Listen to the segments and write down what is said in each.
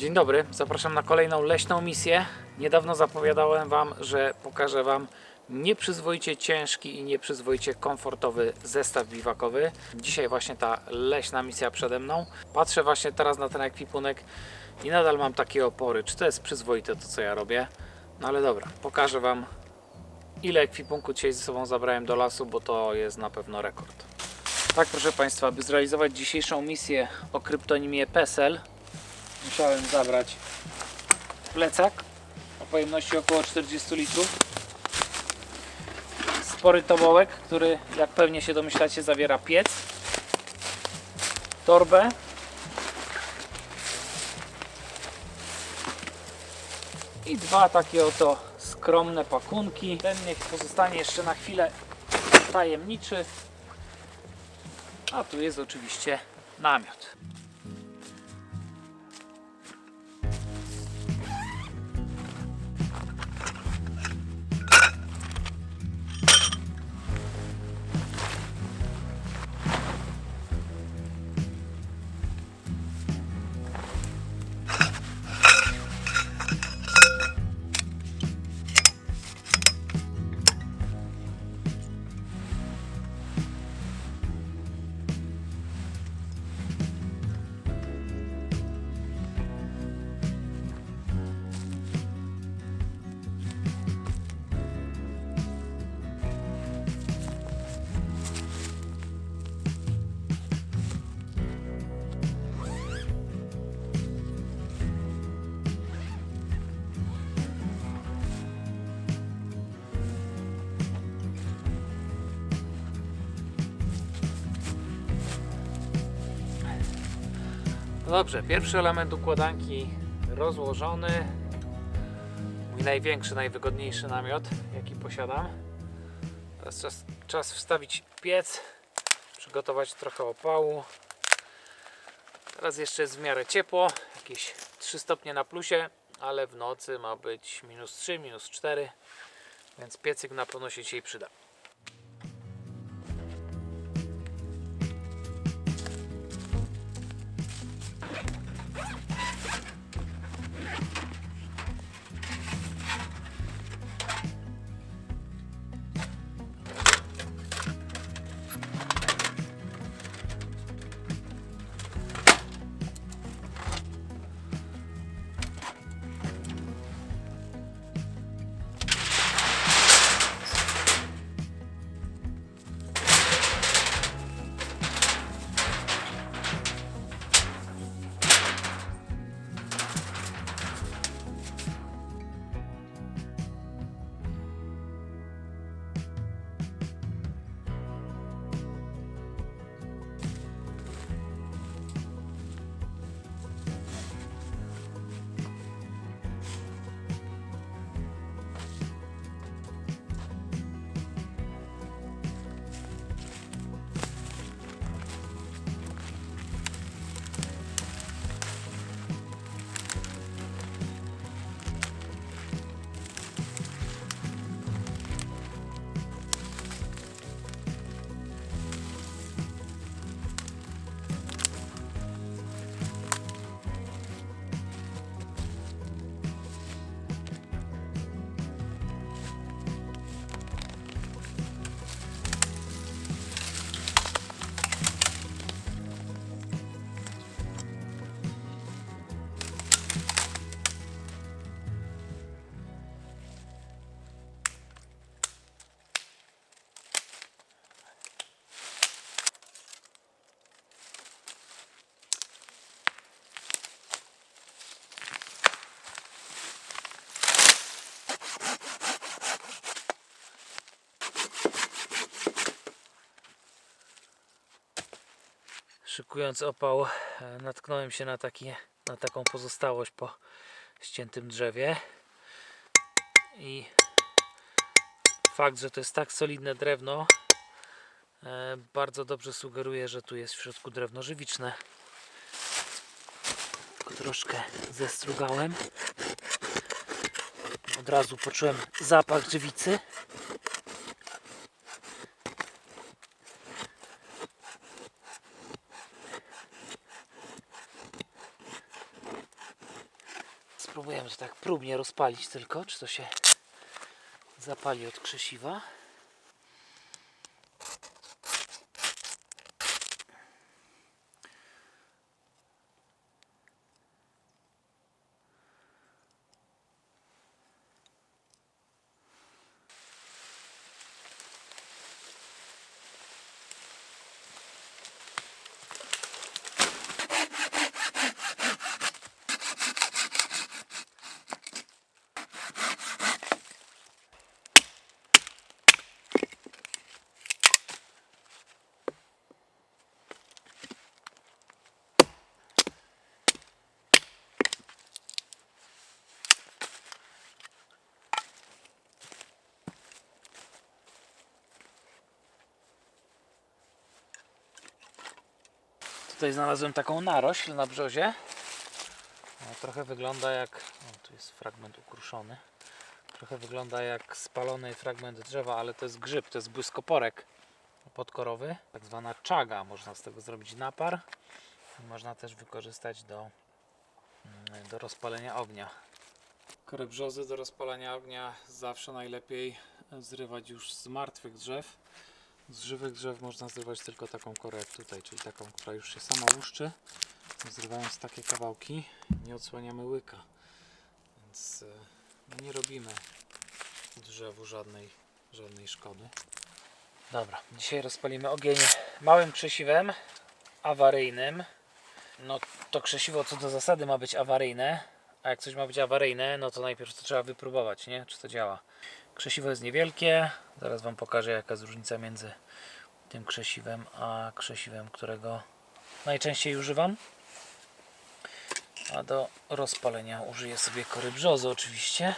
Dzień dobry, zapraszam na kolejną leśną misję. Niedawno zapowiadałem Wam, że pokażę Wam nieprzyzwoicie ciężki i nieprzyzwoicie komfortowy zestaw biwakowy. Dzisiaj właśnie ta leśna misja przede mną. Patrzę właśnie teraz na ten ekwipunek i nadal mam takie opory, czy to jest przyzwoite to co ja robię. No ale dobra, pokażę Wam ile ekwipunku dzisiaj ze sobą zabrałem do lasu, bo to jest na pewno rekord. Tak proszę Państwa, aby zrealizować dzisiejszą misję o kryptonimie PESEL musiałem zabrać plecak o pojemności około 40 litrów. Spory tobołek, który jak pewnie się domyślacie zawiera piec torbę. I dwa takie oto skromne pakunki. Ten niech pozostanie jeszcze na chwilę tajemniczy. A tu jest oczywiście namiot No dobrze, pierwszy element układanki rozłożony. Mój największy, najwygodniejszy namiot, jaki posiadam. Teraz czas, czas wstawić piec, przygotować trochę opału. Teraz jeszcze jest w miarę ciepło, jakieś 3 stopnie na plusie, ale w nocy ma być minus 3, minus 4, więc piecyk na pewno się dzisiaj przyda. Szykując opał, e, natknąłem się na, takie, na taką pozostałość po ściętym drzewie. I fakt, że to jest tak solidne drewno, e, bardzo dobrze sugeruje, że tu jest w środku drewno żywiczne. Troszkę zestrugałem. Od razu poczułem zapach żywicy. spróbujemy to tak próbnie rozpalić tylko, czy to się zapali od krzesiwa. Tutaj znalazłem taką narośl na brzozie. Trochę wygląda jak. O, tu jest fragment ukruszony. Trochę wygląda jak spalony fragment drzewa, ale to jest grzyb, to jest błyskoporek podkorowy, tak zwana czaga. Można z tego zrobić napar. Można też wykorzystać do, mm, do rozpalenia ognia. Korę brzozy do rozpalania ognia zawsze najlepiej zrywać już z martwych drzew. Z żywych drzew można zrywać tylko taką korę jak tutaj, czyli taką, która już się sama łuszczy. Zrywając takie kawałki nie odsłaniamy łyka, więc e, no nie robimy drzewu żadnej, żadnej szkody. Dobra, dzisiaj rozpalimy ogień małym krzesiwem awaryjnym. No to krzesiwo co do zasady ma być awaryjne, a jak coś ma być awaryjne, no to najpierw to trzeba wypróbować, nie? Czy to działa. Krzesiwo jest niewielkie. Zaraz Wam pokażę jaka jest różnica między tym krzesiwem a krzesiwem, którego najczęściej używam. A do rozpalenia użyję sobie kory brzozy oczywiście.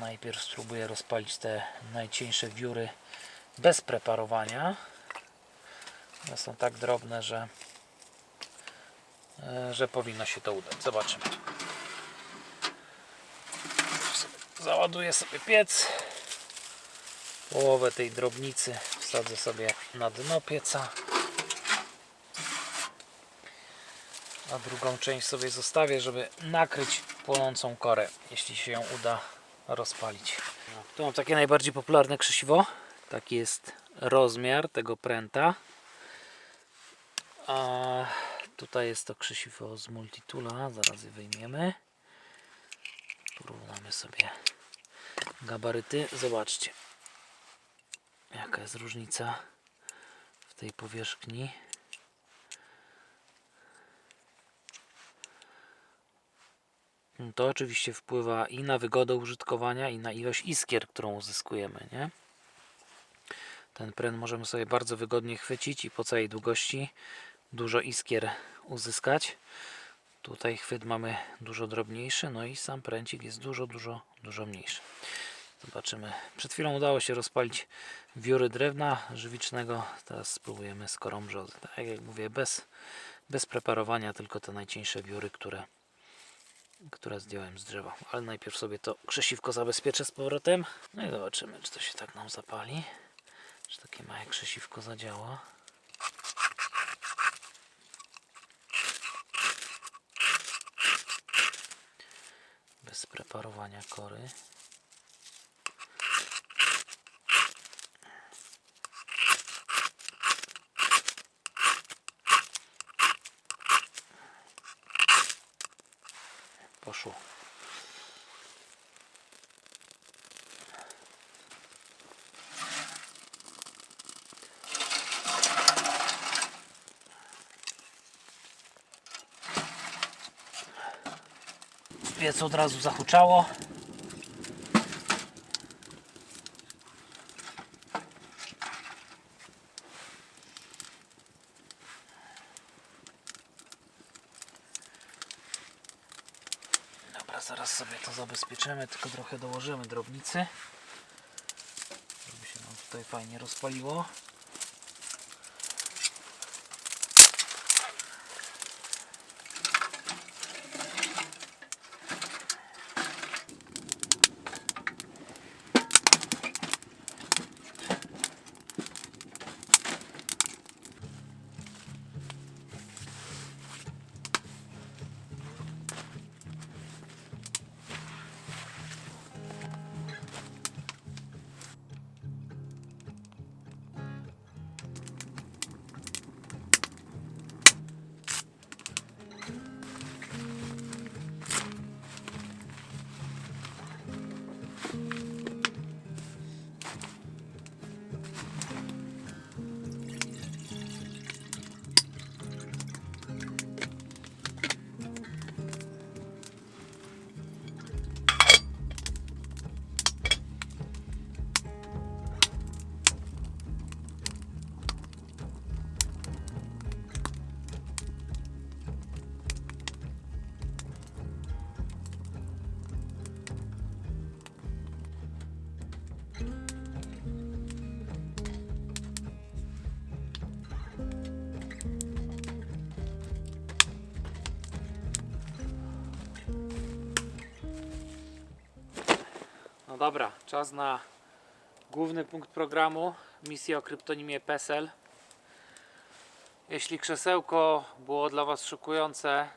Najpierw spróbuję rozpalić te najcieńsze wióry bez preparowania. One są tak drobne, że, e, że powinno się to udać. Zobaczymy. Załaduję sobie piec. Połowę tej drobnicy wsadzę sobie na dno pieca. A drugą część sobie zostawię, żeby nakryć płonącą korę, jeśli się ją uda rozpalić. Tu mam takie najbardziej popularne krzesiwo. Taki jest rozmiar tego pręta. A tutaj jest to krzesiwo z multitula. Zaraz je wyjmiemy. Porównamy sobie gabaryty. Zobaczcie, jaka jest różnica w tej powierzchni. To oczywiście wpływa i na wygodę użytkowania, i na ilość iskier, którą uzyskujemy. Nie? Ten pręt możemy sobie bardzo wygodnie chwycić i po całej długości dużo iskier uzyskać. Tutaj chwyt mamy dużo drobniejszy, no i sam pręcik jest dużo, dużo, dużo mniejszy. Zobaczymy. Przed chwilą udało się rozpalić wiory drewna żywicznego. Teraz spróbujemy z korą. Tak jak mówię, bez, bez preparowania, tylko te najcieńsze wiory, które, które zdjąłem z drzewa. Ale najpierw sobie to krzesiwko zabezpieczę z powrotem. No i zobaczymy, czy to się tak nam zapali. Czy takie małe krzesiwko zadziała. Bez preparowania kory. W piecu od razu zahuczało. Dobra, zaraz sobie to zabezpieczymy, tylko trochę dołożymy drobnicy, żeby się nam tutaj fajnie rozpaliło. Dobra, czas na główny punkt programu. Misję o kryptonimie PESEL. Jeśli krzesełko było dla Was szokujące,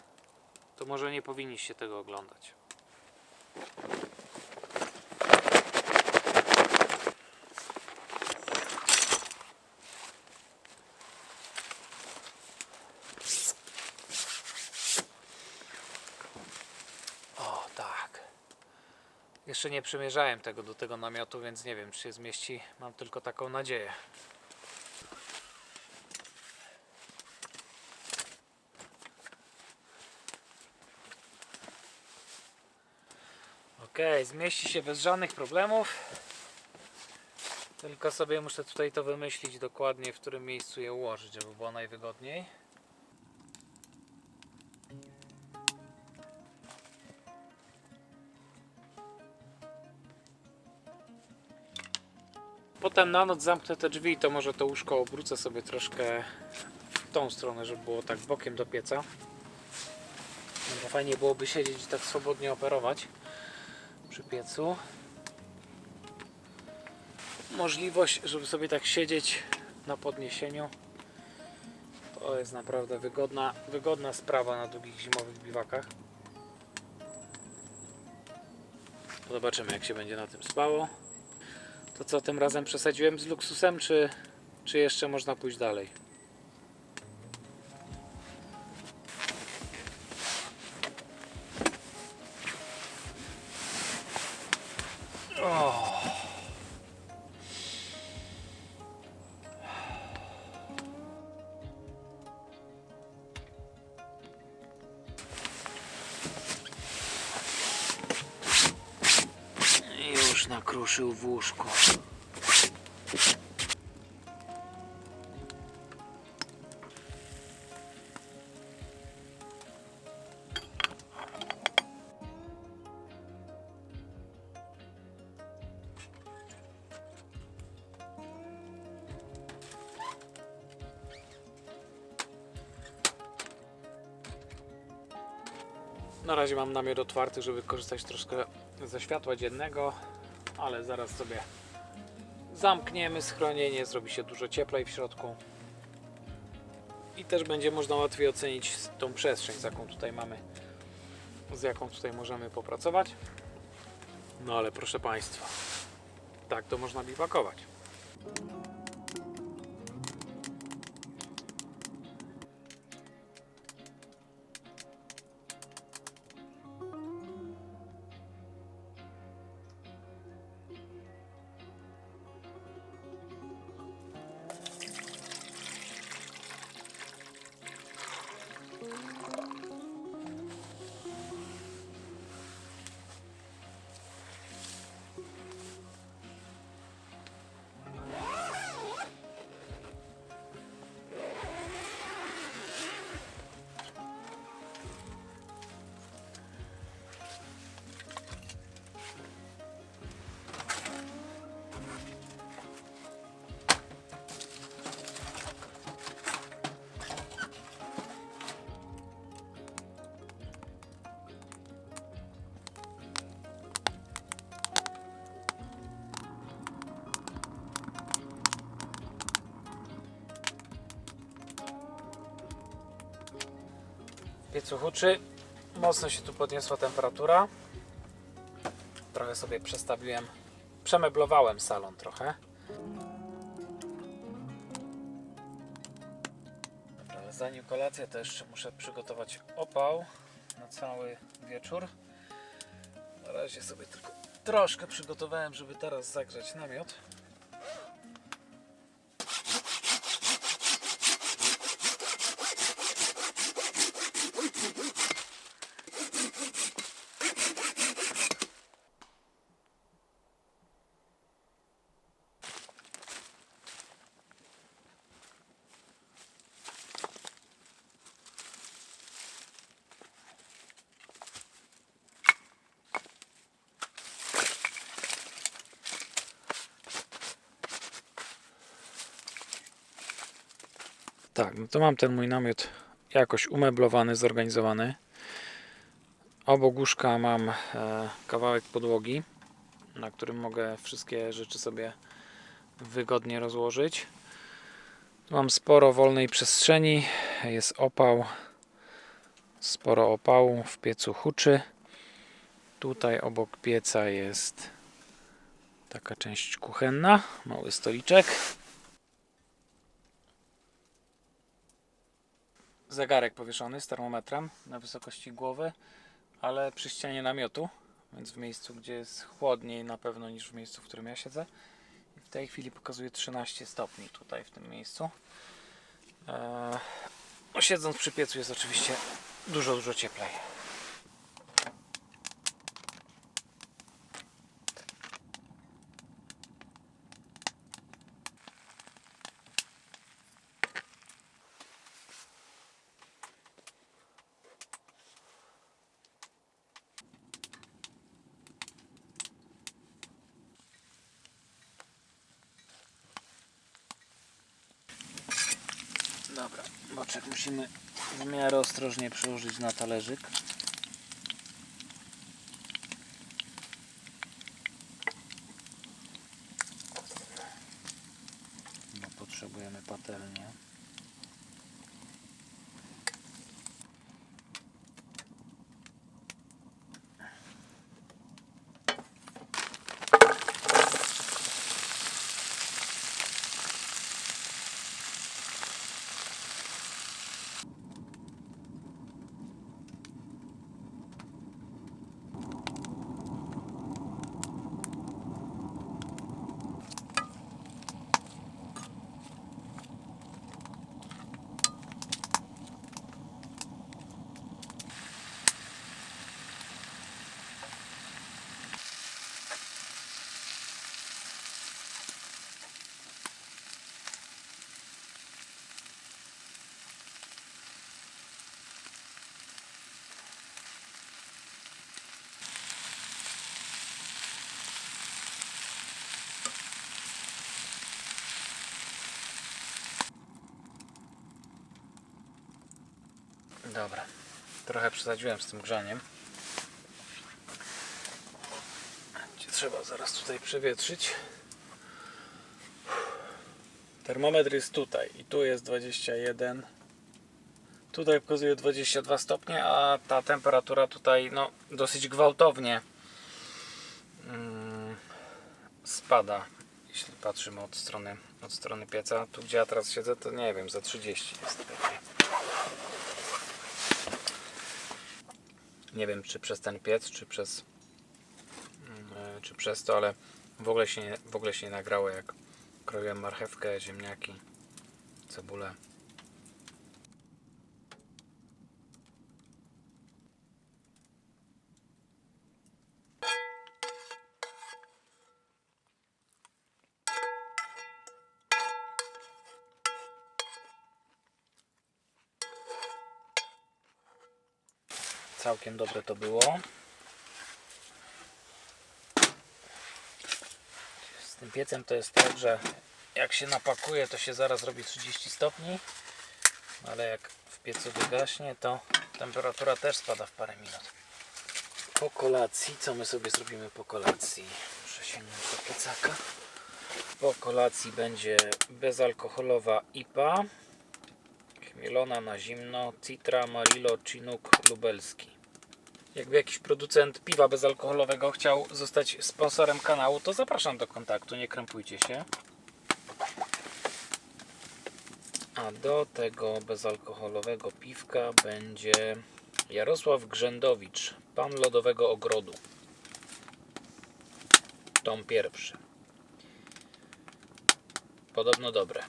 to może nie powinniście tego oglądać. O, tak. Jeszcze nie przymierzałem tego do tego namiotu, więc nie wiem, czy się zmieści. Mam tylko taką nadzieję. Ok, zmieści się bez żadnych problemów. Tylko sobie muszę tutaj to wymyślić dokładnie, w którym miejscu je ułożyć, żeby było najwygodniej. Potem na noc zamknę te drzwi, to może to łóżko obrócę sobie troszkę w tą stronę, żeby było tak bokiem do pieca. Bo fajnie byłoby siedzieć i tak swobodnie operować przy piecu. Możliwość, żeby sobie tak siedzieć na podniesieniu. To jest naprawdę wygodna, wygodna sprawa na długich zimowych biwakach. Zobaczymy jak się będzie na tym spało. To co tym razem przesadziłem z luksusem, czy, czy jeszcze można pójść dalej? O. Już nakruszył w łóżku. Na razie mam namiar otwarty, żeby korzystać troszkę ze światła dziennego, ale zaraz sobie zamkniemy schronienie, zrobi się dużo cieplej w środku i też będzie można łatwiej ocenić tą przestrzeń, z jaką tutaj mamy, z jaką tutaj możemy popracować. No ale proszę Państwa, tak to można biwakować. Piecu huczy. Mocno się tu podniosła temperatura. Trochę sobie przestawiłem, przemeblowałem salon trochę. Zanim kolację to jeszcze muszę przygotować opał na cały wieczór. Na razie sobie tylko troszkę przygotowałem, żeby teraz zagrzać namiot. Tak, no to mam ten mój namiot jakoś umeblowany, zorganizowany. Obok łóżka mam e, kawałek podłogi. na którym mogę wszystkie rzeczy sobie wygodnie rozłożyć. Mam sporo wolnej przestrzeni, jest opał, sporo opału w piecu huczy. Tutaj obok pieca jest taka część kuchenna, mały stoliczek. Zegarek powieszony z termometrem na wysokości głowy, ale przy ścianie namiotu, więc w miejscu, gdzie jest chłodniej na pewno niż w miejscu, w którym ja siedzę. W tej chwili pokazuje 13 stopni tutaj w tym miejscu. Eee, siedząc przy piecu jest oczywiście dużo, dużo cieplej. Dobra, boczek musimy w miarę ostrożnie przyłożyć na talerzyk. Dobra, trochę przesadziłem z tym grzaniem. Trzeba zaraz tutaj przewietrzyć. Termometr jest tutaj i tu jest 21. Tutaj pokazuje 22 stopnie, a ta temperatura tutaj no, dosyć gwałtownie mm, spada. Jeśli patrzymy od strony, od strony pieca, tu gdzie ja teraz siedzę, to nie wiem, za 30 jest pewnie. Nie wiem, czy przez ten piec, czy przez, mm, e, czy przez to, ale w ogóle się nie, w ogóle się nie nagrało, jak kroiłem marchewkę, ziemniaki, cebulę. Całkiem dobre to było. Z tym piecem to jest tak, że jak się napakuje, to się zaraz robi 30 stopni, ale jak w piecu wygaśnie, to temperatura też spada w parę minut. Po kolacji, co my sobie zrobimy po kolacji? Muszę do plecaka. Po kolacji będzie bezalkoholowa IPA, chmielona na zimno, Citra, Marilo, Chinook, Lubelski. Jakby jakiś producent piwa bezalkoholowego chciał zostać sponsorem kanału, to zapraszam do kontaktu, nie krępujcie się. A do tego bezalkoholowego piwka będzie Jarosław Grzędowicz, pan lodowego ogrodu. Tom pierwszy. Podobno dobre.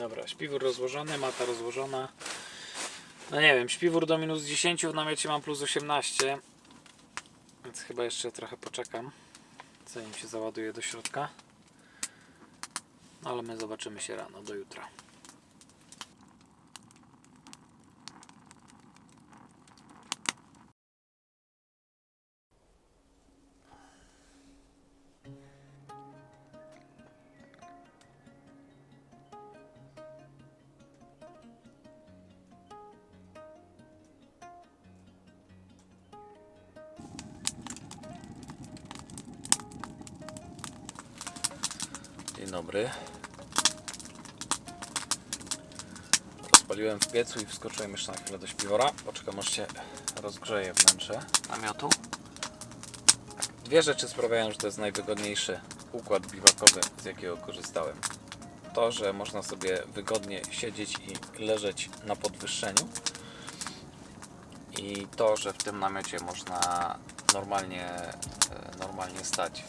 Dobra, śpiwór rozłożony, mata rozłożona. No nie wiem, śpiwór do minus 10, w namiocie mam plus 18. Więc chyba jeszcze trochę poczekam, zanim się załaduje do środka. No ale my zobaczymy się rano, do jutra. Dzień dobry. Rozpaliłem w piecu i wskoczyłem jeszcze na chwilę do śpiwora. Poczekam aż się rozgrzeje wnętrze namiotu. Dwie rzeczy sprawiają, że to jest najwygodniejszy układ biwakowy, z jakiego korzystałem. To, że można sobie wygodnie siedzieć i leżeć na podwyższeniu. I to, że w tym namiocie można normalnie, e, normalnie stać,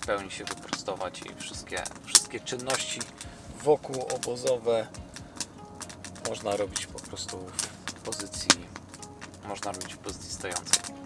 w pełni się wyprostować i wszystkie, wszystkie czynności wokół obozowe można robić po prostu w pozycji, można robić w pozycji stojącej.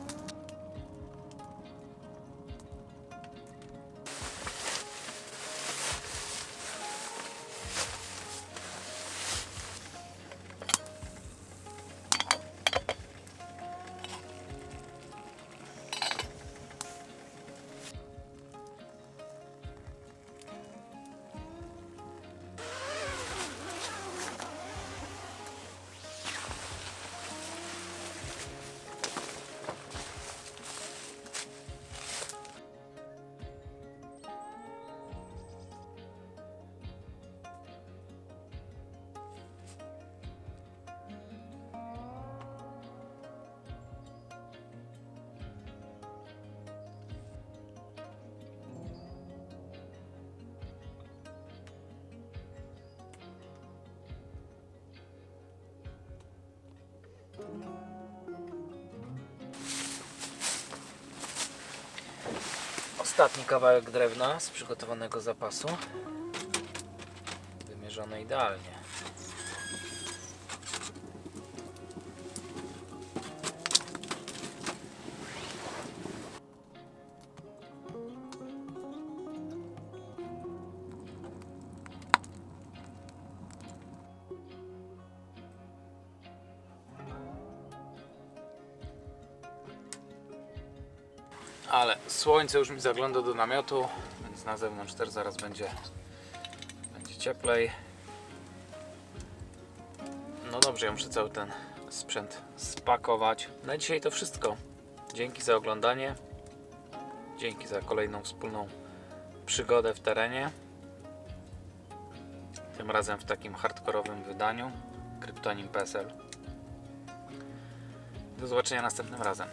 Ostatni kawałek drewna z przygotowanego zapasu. Wymierzone idealnie. Słońce już mi zagląda do namiotu, więc na zewnątrz też zaraz będzie, będzie cieplej. No dobrze, ja muszę cały ten sprzęt spakować. Na dzisiaj to wszystko. Dzięki za oglądanie. Dzięki za kolejną wspólną przygodę w terenie. Tym razem w takim hardkorowym wydaniu. Kryptonim PSL. Do zobaczenia następnym razem.